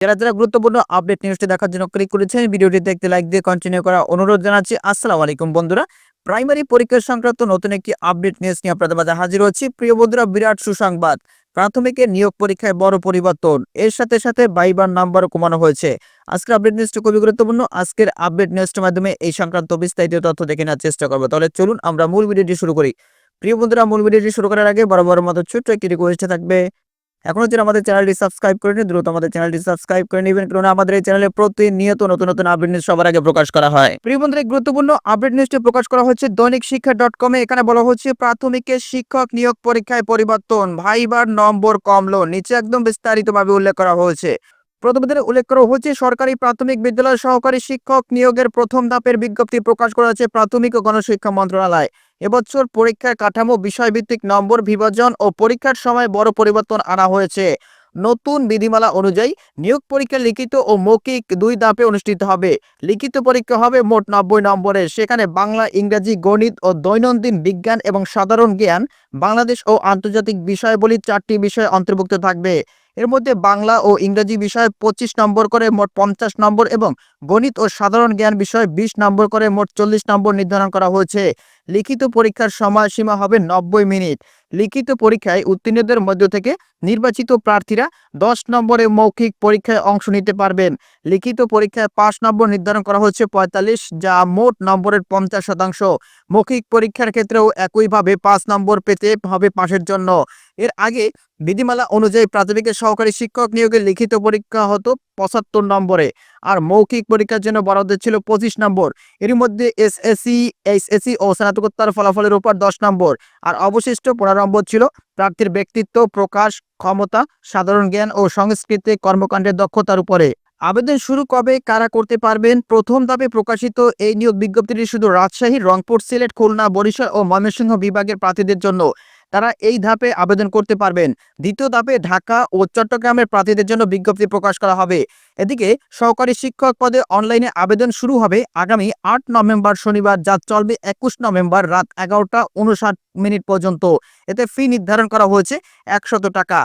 যারা যারা গুরুত্বপূর্ণ আপডেট নিউজটি দেখার জন্য ক্লিক করেছেন ভিডিওটি দেখতে লাইক দিয়ে কন্টিনিউ করার অনুরোধ জানাচ্ছি। আসসালামু আলাইকুম বন্ধুরা। প্রাইমারি পরীক্ষা সংক্রান্ত নতুন একটি আপডেট নিউজ নিয়ে আপনাদের মাঝে হাজির হচ্ছি। প্রিয় বন্ধুরা, বিরাট সুসংবাদ। প্রাথমিকের নিয়োগ পরীক্ষায় বড় পরিবর্তন। এর সাথে সাথে বাইবার নাম্বারও কমানো হয়েছে। আজকের আপডেট নিউজটি খুবই গুরুত্বপূর্ণ। আজকের আপডেট নিউজটির মাধ্যমে এই সংক্রান্ত বিস্তারিত তথ্য দেখে নেওয়ার চেষ্টা করব। তাহলে চলুন আমরা মূল ভিডিওটি শুরু করি। প্রিয় বন্ধুরা, মূল ভিডিওটি শুরু করার আগে বড় মতো ছোট্ট একটি রিকোয়েস্ট থাকবে। এখনও যারা আমাদের চ্যানেলটি সাবস্ক্রাইব করেনি দ্রুত আমাদের চ্যানেলটি সাবস্ক্রাইব করে নেবেন। কারণ আমাদের এই চ্যানেলে প্রতিনিয়ত নতুন নতুন আপডেট নিউজ সবার আগে প্রকাশ করা হয়। প্রিয় বন্ধুরা গুরুত্বপূর্ণ আপডেট নিউজটি প্রকাশ করা হচ্ছে দৈনিক শিক্ষা ডট কমে এখানে বলা হচ্ছে, প্রাথমিকের শিক্ষক নিয়োগ পরীক্ষায় পরিবর্তন। ভাইবার নম্বর কমলো। নিচে একদম বিস্তারিতভাবে উল্লেখ করা হয়েছে। প্রতিবেদনে উল্লেখ করা হচ্ছে, সরকারি প্রাথমিক বিদ্যালয় সহকারী শিক্ষক নিয়োগের প্রথম ধাপের বিজ্ঞপ্তি প্রকাশ করা হয়েছে প্রাথমিক ও গণশিক্ষা মন্ত্রণালয়। এবছর পরীক্ষার কাঠামো, বিষয়ভিত্তিক নম্বর বিভাজন ও পরীক্ষার সময় বড় পরিবর্তন আনা হয়েছে। নতুন বিধিমালা অনুযায়ী নিয়োগ পরীক্ষা লিখিত ও মৌখিক দুই ধাপে অনুষ্ঠিত হবে। লিখিত পরীক্ষা হবে মোট নব্বই নম্বরের সেখানে বাংলা, ইংরেজি, গণিত ও দৈনন্দিন বিজ্ঞান এবং সাধারণ জ্ঞান, বাংলাদেশ ও আন্তর্জাতিক বিষয়াবলী চারটি বিষয় অন্তর্ভুক্ত থাকবে। এর মধ্যে বাংলা ও ইংরেজি বিষয়ে পঁচিশ নম্বর করে মোট পঞ্চাশ নম্বর এবং গণিত ও সাধারণ জ্ঞান বিষয়ে বিশ নম্বর করে মোট চল্লিশ নম্বর নির্ধারণ করা হয়েছে। লিখিত পরীক্ষার সময়সীমা হবে নব্বই মিনিট। লিখিত পরীক্ষায় উত্তীর্ণদের মধ্য থেকে নির্বাচিত প্রার্থীরা দশ নম্বরে মৌখিক পরীক্ষায় অংশ নিতে পারবেন। লিখিত পরীক্ষায় পাঁচ নম্বর নির্ধারণ করা হচ্ছে পঁয়তাল্লিশ, যা মোট নম্বরের পঞ্চাশ শতাংশ। মৌখিক পরীক্ষার ক্ষেত্রেও একইভাবে পাঁচ নম্বর পেতে হবে পাশের জন্য। এর আগে বিধিমালা অনুযায়ী প্রাথমিকের সহকারী শিক্ষক নিয়োগের লিখিত পরীক্ষা হতো পঁচাত্তর নম্বরে, আর মৌখিক পরীক্ষার জন্য বরাদ্দ ছিল পঁচিশ নম্বর। এর মধ্যে এসএসসি, এইচএসসি ও স্নাতকোত্তর ফলাফলের উপর দশ নম্বর। আর অবশিষ্ট পনেরো নম্বর ছিল প্রার্থীর ব্যক্তিত্ব, প্রকাশ, ক্ষমতা, সাধারণ জ্ঞান ও সংস্কৃতি, কর্মকাণ্ডের দক্ষতার উপরে। আবেদন শুরু কবে, কারা করতে পারবেন? প্রথম ধাপে প্রকাশিত এই নিয়োগ বিজ্ঞপ্তিটি শুধু রাজশাহী, রংপুর, সিলেট, খুলনা, বরিশাল ও ময়মনসিংহ বিভাগের প্রার্থীদের জন্য। তারা এই ধাপে আবেদন করতে পারবেন। দ্বিতীয় ধাপে ঢাকা ও চট্টগ্রামের প্রার্থীদের জন্য বিজ্ঞপ্তি প্রকাশ করা হবে। এদিকে সহকারী শিক্ষক পদে অনলাইনে আবেদন শুরু হবে আগামী আট নভেম্বর শনিবার, যা চলবে একুশ নভেম্বর রাত এগারোটা উনষাট মিনিট পর্যন্ত। এতে ফি নির্ধারণ করা হয়েছে একশত টাকা।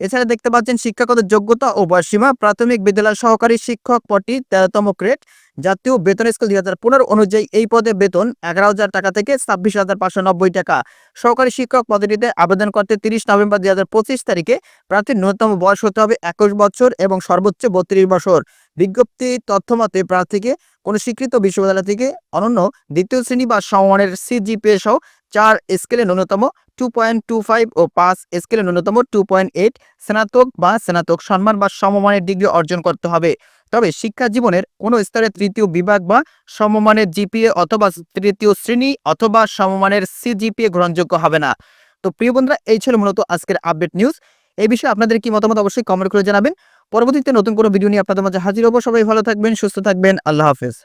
এছাড়া দেখতে পাচ্ছেন শিক্ষাগত যোগ্যতা ও বয়সীমা প্রাথমিক বিদ্যালয় সহকারী শিক্ষক পদটি তেরোতম গ্রেড। জাতীয় বেতন স্কেল দুই হাজার পনেরো অনুযায়ী এই পদে বেতন এগারো হাজার টাকা থেকে ছাব্বিশ হাজার পাঁচশো নব্বই টাকা। সহকারী শিক্ষক পদটিতে আবেদন করতে তিরিশ নভেম্বর দুই হাজার পঁচিশ তারিখে প্রার্থীর ন্যূনতম বয়স হতে হবে একুশ বছর এবং সর্বোচ্চ বত্রিশ বছর। বিজ্ঞপ্তি তথ্যমতে প্রার্থীকে কোনো স্বীকৃত বিশ্ববিদ্যালয় থেকে অনন্য দ্বিতীয় শ্রেণি বা সমমানের সিজিপিএ সহ চার স্কেলে ন্যূনতম টু পয়েন্ট টু ফাইভ ও পাঁচ স্কেলে ন্যূনতম টু পয়েন্ট এইট স্নাতক বা স্নাতক সম্মান বা সমমানের ডিগ্রি অর্জন করতে হবে। তবে শিক্ষা জীবনের কোনো স্তরে তৃতীয় বিভাগ বা সমমানের জিপিএ অথবা তৃতীয় শ্রেণি অথবা সমমানের সিজিপিএ গ্রহণযোগ্য হবে না। তো প্রিয় বন্ধুরা, এই ছিল মূলত আজকের আপডেট নিউজ। এই বিষয়ে আপনাদের কি মতামত অবশ্যই কমেন্ট করে জানাবেন। পরবর্তীতে নতুন কোনো ভিডিও নিয়ে আপনাদের মাঝে হাজির হব। সবাই ভালো থাকবেন, সুস্থ থাকবেন। আল্লাহ হাফেজ।